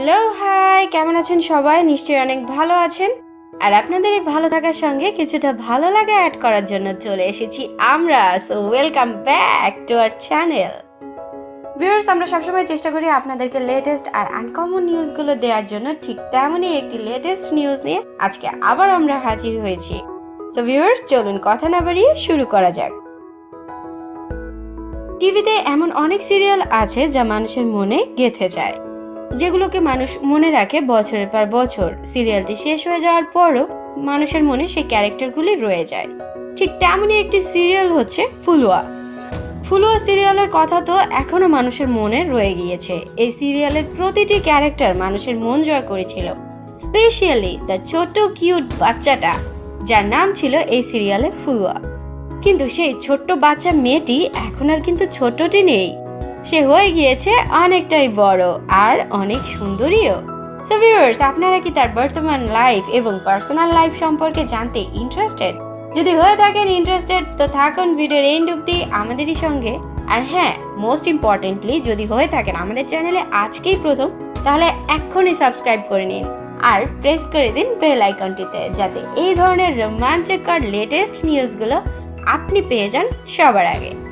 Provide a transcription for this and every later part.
Hello hi কেমন আছেন সবাই? নিশ্চয়ই অনেক ভালো আছেন। আর আপনাদের এই ভালো থাকার সঙ্গে কিছুটা ভালো লাগা অ্যাড করার জন্য চলে এসেছি আমরা। So welcome back to our channel viewers আমরা সবসময় চেষ্টা করি আপনাদেরকে লেটেস্ট আর আনকমন নিউজগুলো দেওয়ার জন্য ঠিক তেমনই একটি লেটেস্ট নিউজ নিয়ে আজকে আবার আমরা হাজির হয়েছি। সো ভিউয়ার্স চলুন কথা না বাড়িয়ে শুরু করা যাক। টিভিতে এমন অনেক সিরিয়াল আছে যা মানুষের মনে গেঁথে যায়। যেগুলোকে মানুষ মনে রাখে বছরের পর বছর। সিরিয়ালটি শেষ হয়ে যাওয়ার পরও মানুষের মনে সেই ক্যারেক্টারগুলি রয়ে যায়। ঠিক তেমনই একটি সিরিয়াল হচ্ছে ফুলুয়া। ফুলুয়া সিরিয়ালের কথা তো এখনও মানুষের মনে রয়ে গিয়েছে। এই সিরিয়ালের প্রতিটি ক্যারেক্টার মানুষের মন জয় করেছিল। স্পেশালি দ্য ছোট কিউট বাচ্চাটা, যার নাম ছিল এই সিরিয়ালে ফুলুয়া। কিন্তু সেই ছোট্ট বাচ্চা মেয়েটি এখন আর কিন্তু ছোটটি নেই। সে হয়ে গিয়েছে অনেকটাই বড় আর অনেক সুন্দরীও। সো ভিউয়ার্স আপনারা কি তার বর্তমান লাইফ এবং পার্সোনাল লাইফ সম্পর্কে জানতে ইন্টারেস্টেড যদি হয়ে থাকেন ইন্টারেস্টেড তো থাকুন ভিডিওর এন্ড অব্দি আমাদেরই সঙ্গে। আর হ্যাঁ মোস্ট ইম্পর্টেন্টলি যদি হয়ে থাকেন আমাদের চ্যানেলে আজকেই প্রথম, তাহলে এক্ষুনি সাবস্ক্রাইব করে নিন। আর প্রেস করে দিন বেল আইকনটিতে যাতে এই ধরনের রোমাঞ্চকর লেটেস্ট নিউজগুলো আপনি পেয়ে যান সবার আগে।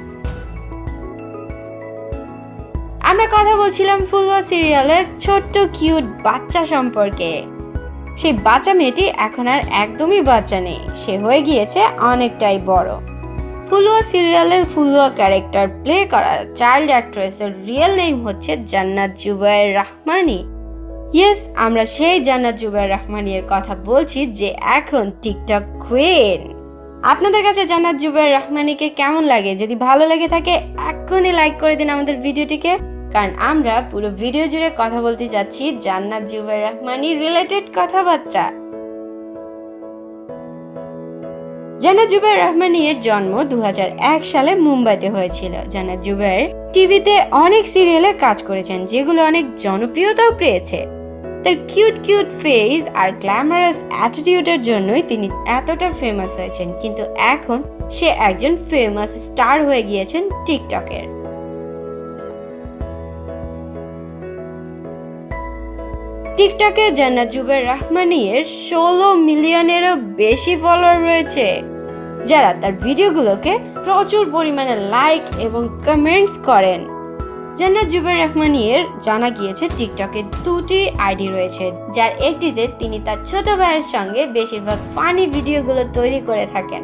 আমরা কথা বলছিলাম ফুলওয়া সিরিয়ালের ছোট্ট, কিউট বাচ্চা সম্পর্কে। সেই বাচ্চা মেয়েটি এখন আর একদমই বাচ্চা নেই, সে হয়ে গিয়েছে অনেকটাই বড়। ফুলওয়া সিরিয়ালের ফুলওয়া ক্যারেক্টার প্লে করা চাইল্ড অ্যাক্ট্রেসের রিয়েল নেম হচ্ছে জান্নাত জুবায়ের রাহমানি। ইয়েস, আমরা সেই জান্নাত জুবায়ের রহমানির কথা বলছি যে এখন টিকটক কুইন। আপনাদের কাছে জান্নাত জুবায়ের রহমানিকে কেমন লাগে? যদি ভালো লেগে থাকে, এক্ষুনি লাইক করে দিন আমাদের ভিডিওটিকে। কারণ আমরা পুরো ভিডিও জুড়ে কথা বলতে যাচ্ছি জান্নাত জুবাইর রহমানি রিলেটেড কথাবার্তা। জান্নাত জুবাইর রহমানির জন্ম দু হাজার এক সালে মুম্বাইতে হয়েছিল। জান্নাত জুবাইর টিভিতে অনেক সিরিয়ালে কাজ করেছেন, যেগুলো অনেক জনপ্রিয়তাও পেয়েছে। তার কিউট কিউট ফেস আর গ্ল্যামারাস অ্যাটিটিউডের জন্যই তিনি এতটা ফেমাস হয়েছেন। কিন্তু এখন সে একজন ফেমাস স্টার হয়ে গিয়েছেন টিকটকের টিকটকে জান্নাত জুবের রহমানিয়ের ষোলো মিলিয়নেরও বেশি ফলোয়ার রয়েছে, যারা তার ভিডিওগুলোকে প্রচুর পরিমাণে লাইক এবং কমেন্টস করেন। জান্নাত জুবের রহমানিয়ের জানা গিয়েছে টিকটকে দুটি আইডি রয়েছে, যার একটিতে তিনি তার ছোট ভাইয়ের সঙ্গে বেশিরভাগ ফানি ভিডিওগুলো তৈরি করে থাকেন।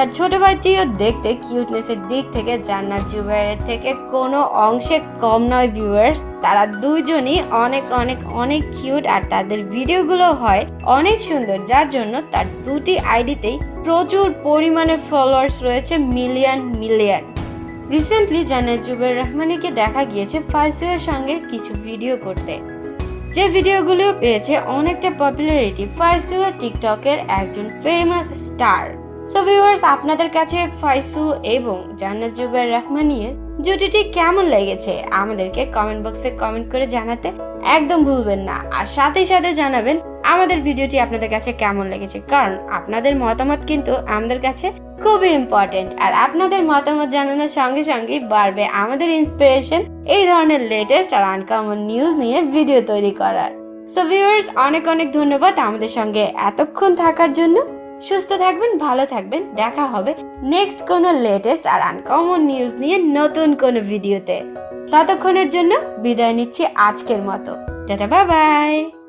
তার ছোট ভাইটিও দেখতে কিউটনেসের দিক থেকে জান্নাত জুবাইরের থেকে কোনো অংশে কম নয় ভিউয়ার্স তারা দুইজনই অনেক অনেক অনেক কিউট আর তাদের ভিডিওগুলো হয় অনেক সুন্দর। যার জন্য তার দুটি আইডিতেই প্রচুর পরিমাণে ফলোয়ার্স রয়েছে মিলিয়ন মিলিয়ন রিসেন্টলি জান্নাত জুবের রহমানিকে দেখা গিয়েছে ফাইসুয়ের সঙ্গে কিছু ভিডিও করতে। যে ভিডিওগুলো পেয়েছে অনেকটা পপুলারিটি ফাইসুয়া টিকটকের একজন ফেমাস স্টার সো ভিউয়ার্স আপনাদের কাছে ফাইসু এবং জান্নাত জুবের রহমানিয়ের জুটিটি কেমন লেগেছে? আমাদেরকে কমেন্ট বক্সে কমেন্ট করে জানাতে একদম ভুলবেন না। আর সাথে সাথে জানাবেন আমাদের ভিডিওটি আপনাদের কাছে কেমন লেগেছে। কারণ আপনাদের মতামত কিন্তু আমাদের কাছে খুবই ইম্পর্টেন্ট আর আপনাদের মতামত জানানোর সঙ্গে সঙ্গে বাড়বে আমাদের ইন্সপিরেশন এই ধরনের লেটেস্ট আর আনকমন নিউজ নিয়ে ভিডিও তৈরি করার। সো ভিউয়ার্স অনেক অনেক ধন্যবাদ আমাদের সঙ্গে এতক্ষণ থাকার জন্য। সুস্থ থাকবেন, ভালো থাকবেন। দেখা হবে নেক্সট কোনো লেটেস্ট আর আনকমন নিউজ নিয়ে নতুন কোনো ভিডিওতে ততক্ষণের জন্য বিদায় নিচ্ছি আজকের মতো। Tata bye bye